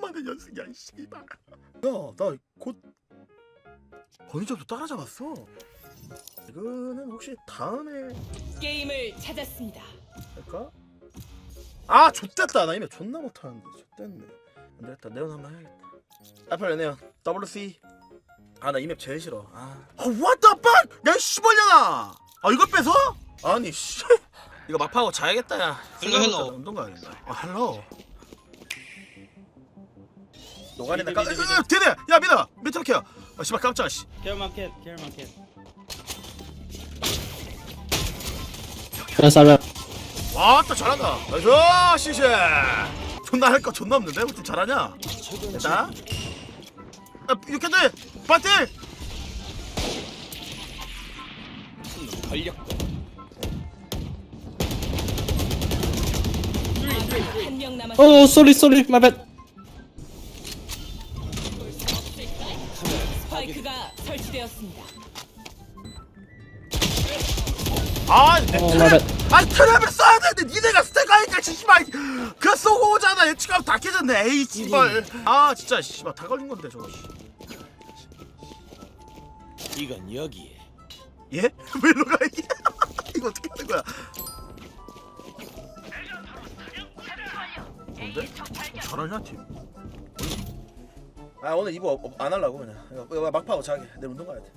많은 연승이야 이 씨발. 야나곧 번이점도 따라잡았어. 이거는 혹시 다음에 게임을 찾았습니다. 할까? 아 좆됐다. 나 이미 존나 못하는데. 좆됐네. 안되겠다. 네온 한번 해야겠다. 애플 네온. WC 아나 이맵 제일 싫어. 아. 아, what the fuck? 야이 씨발년아! 아 이걸 뺏어? 아니 씨. 이거 막파고 자야겠다 야. 헬로, 헬로. 운동 가야겠다. 아 헬로 노가리나 미드, 까 미드, 미드. 으, 대대 야 미나! 켜 아, 씨발 깜짝아 씨. Care market. Yes, I will. 와또 잘한다. 나이스! 시시! 존나 할 거 존나 없는데? 팀 잘하냐? 됐다. 아 이렇게 파이팅 한명 남았습니다. Oh, sorry, sorry, my bad. 스파이크가 설치되었습니다. 아 Oh, my 트랩 bad. 아 트랩을 써야 되는데 니네가 스택하니까 씨발 그 쏘고 오잖아 예측하면 다 깨졌네 에이 씨발 아 진짜 씨발 다 걸린 건데 저거 씨. 이건 여기에 예? 왜 일로 가 이게 이거 어떻게 하는 거야 뭔데? 잘하냐 팀? 아 오늘 이거 어- 안 하려고 그냥 이거- 이거 막파고 자게 내일 운동 가야 돼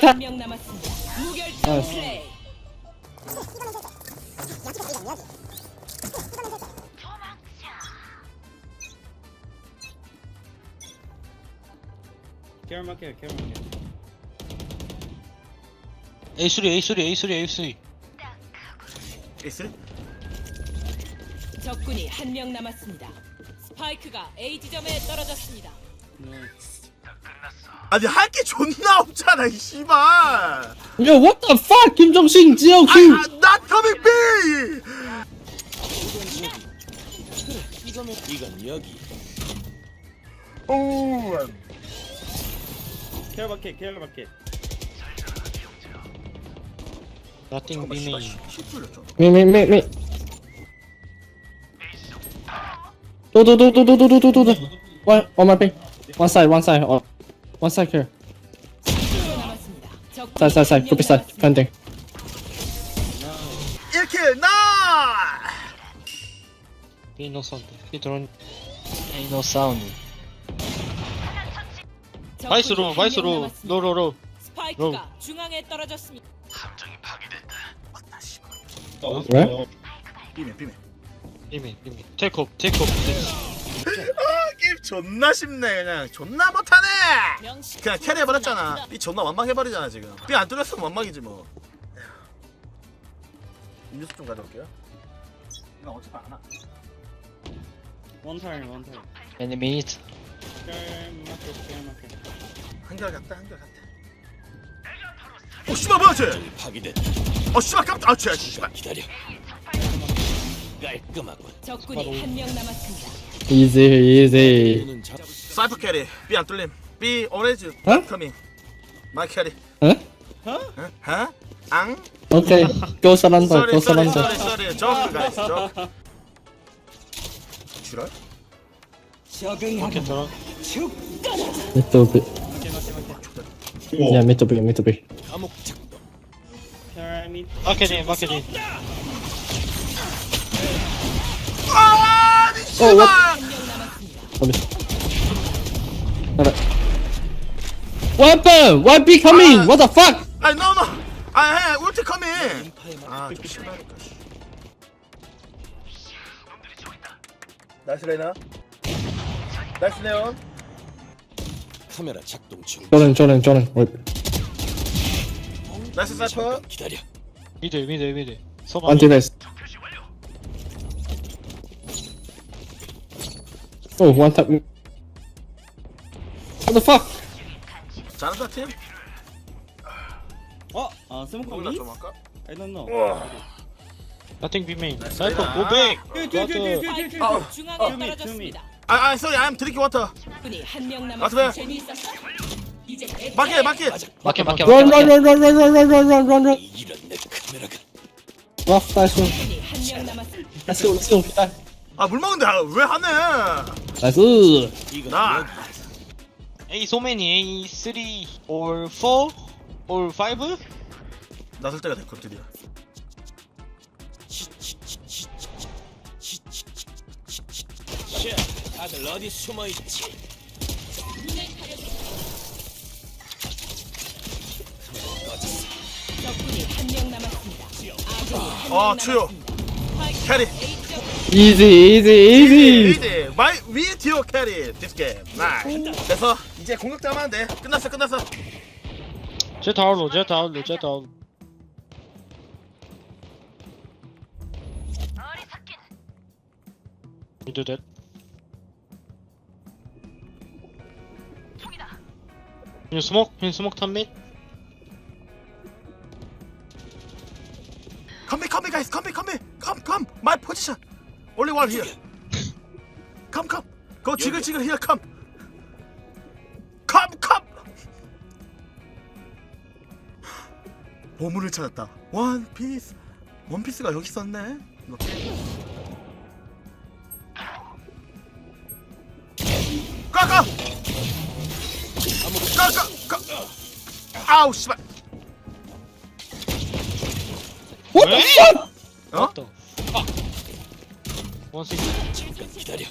다. 한명 남았습니다. 무결점 아. 플레이. Care market, care market. A3 A3 A3 A3 에이스? 적군이 한 명 남았습니다. 스파이크가 A 지점에 떨어졌습니다. 아니 할 게 존나 없잖아 이 씨발 Yo, what the fuck? Kim Jong Shin, Jio 아, Q. 아, not coming B 이거면 이건 여기 오 Care market, care market. Nothing 잠깐만 B 씨발 main 씨 뚫렸죠 Me, me, me, me. Do, do, do, do, do, do, do, do, do, do. One, on my ping. One side, one side, oh, one side here. Side, side, side, group side, planting. 이렇게 나! B no sound. B drone. A no sound. 나이스 로, 나이스 로, 로, 로, 로. 스파이크가 중앙에 떨어졌습니다. 감정이 파괴됐다. 맞다 씨발. 왜? 삐맨 삐맨. 이미, 이미. 테이크업, 테이크업. 존나 쉽네 그냥. 존나 못하네! 그냥 캐리 해버렸잖아. 삐 존나 완막해버리잖아 지금. 삐안 뚫렸으면 완막이지 뭐. 음료수 좀 가져올게요. 이거 어차피 안와 one time. Any minute Care market, care market. 한결 갔다 한결 갔다 오 씨발 뭐야 쟤? 저기 파괴됐다. 어 씨발 깜짝 아 쟤, 씨발. 기다려 깔끔하군. 적군이 한 명 남았습니다. 이지 이지 사이프 캐리 B 안 뚫림 B 오렌지 어? 커밍 마이 캐리 응? 어? 앙? 오케이 또 잘한다 쏘리 또 쏘리 잘한다 쏘리 쏘리 조크 가이즈 조크 지랄? 적응하라. 괜찮아. 메토빌 야 메토빌 메토빌 감옥 착 마케팅 마케팅. What e Why be coming? What the fuck? 아, no no. 아이 hey, ulti coming. 아, 나스레나. 나스네온. 카메라 작동 중. 저는 저는 저는. 나스 사이퍼. 기다려. 미드 미드 미드. 안 되나? Oh, one tap. What the fuck? 잘한다 팀? Oh, uh, smoke 몰라 mid? 좀 할까? I don't know. Nothing B main Cypher go back dude. 스파이크가 중앙에 투미, 떨어졌습니다. 아, 아, sorry, I'm drinking water. 적군이 한 명. 남았습니다. 재미있었어? 이제 내 마켓, 마켓. Market market Run, run, market run, run, run, run, run, run, run, run, run. 이런 내 카메라가 Rough, nice one. 적군이 한명 남았습니다. Let's go, let's go. 아, 물 먹는데 아, 왜 하네? 나이스 나 A so many A 3 or 4 or 5 나설 때가 됐고 드디어 샤 다들 어디 숨어 있지 적군이 한 명 남았습니다. 아군이 한 아, 명 추요. 남았습니다. 캐리. 이지 이지 이지 이제 마이 위 디오. 캐리 디스 게임 나이스 그래서 이제 공격도 하면 안돼. 끝났어 끝났어. 제 다운로 제 다운로 제 다운 미드 smoke? Can you smoke top mid? 컴백 컴백 가이스 컴백 컴백 컴컴 마이 포지션 only one here. 컴컴 고 지글지글 here 컴 컴컴 보물을 찾았다. 원피스 원피스가 여기 있었네. 이거 까까 까까 까 아우 씨발. What the fuck? 어? Six 잠깐 기다려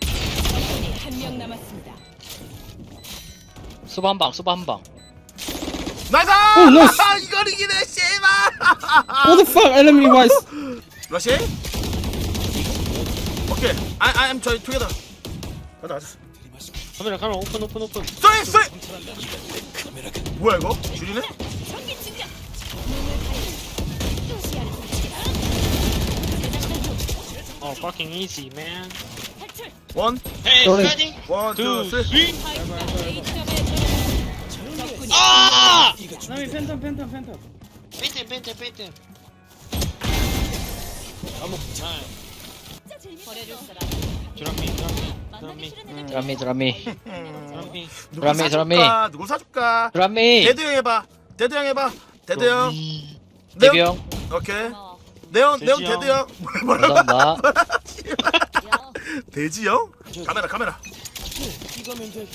적군이 한 명 남았습니다. 수바 한 방 수바 한 방 나이스! 오, 나이스! 이걸 이기네 씨발! What the fuck enemy wise 러시? 오케이 I, I am join together 가자 가자 카메라 카메라 오픈 오픈 오픈 쏘리 쏘리 뭐야 이거? 줄이네? 어 fucking easy man. 원, Hey Sorry. ready? 원, 투, Two, 쓰리 three. 스파이크가 A 지점에 떨어졌습니다. 적군이 아! 이가 나미 준비된 팬텀 팬텀 팬텀. 뺀템 뺀템 뺀템. 감옥 타임 버려줄 사람. 드럼미 드럼미 드럼미. 드라미 드라미. 드럼미. 누굴 드라미, 사줄까? 누굴 사줄까? 드라미. 데드 형 해봐. 데드 형 해봐. 데드 형. 대비 형. 오케이 네온 네온 돼지 형. 데드 형. 뭐라고? 감사합니다. 돼지 형? 카메라 카메라. 이거면 돼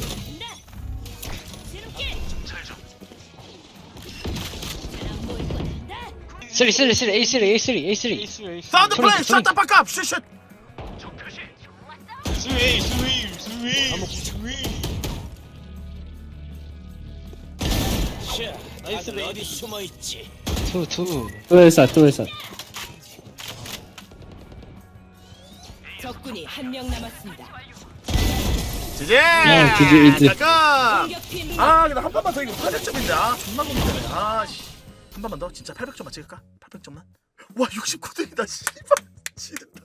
쓰리 쓰리 쓰리 A 쓰리 A 쓰리 A 쓰리. 에이스 에이스 사운드 소리, 플레이 소리. 샷다 바깥 슛슛. 스웨이 스웨이 스웨이 다들 어디 숨어 있지? 투투. Two inside two inside 적군이 한 명 남았습니다. 아, 지지, 지지. 잠깐 공격팀 아 근데 한 번만 더 이거 800점인데. 아 존나 고민되네. 아씨. 한 번만 더? 진짜 800점만 찍을까? 800점만? 와 69등이다 씨발. 지린다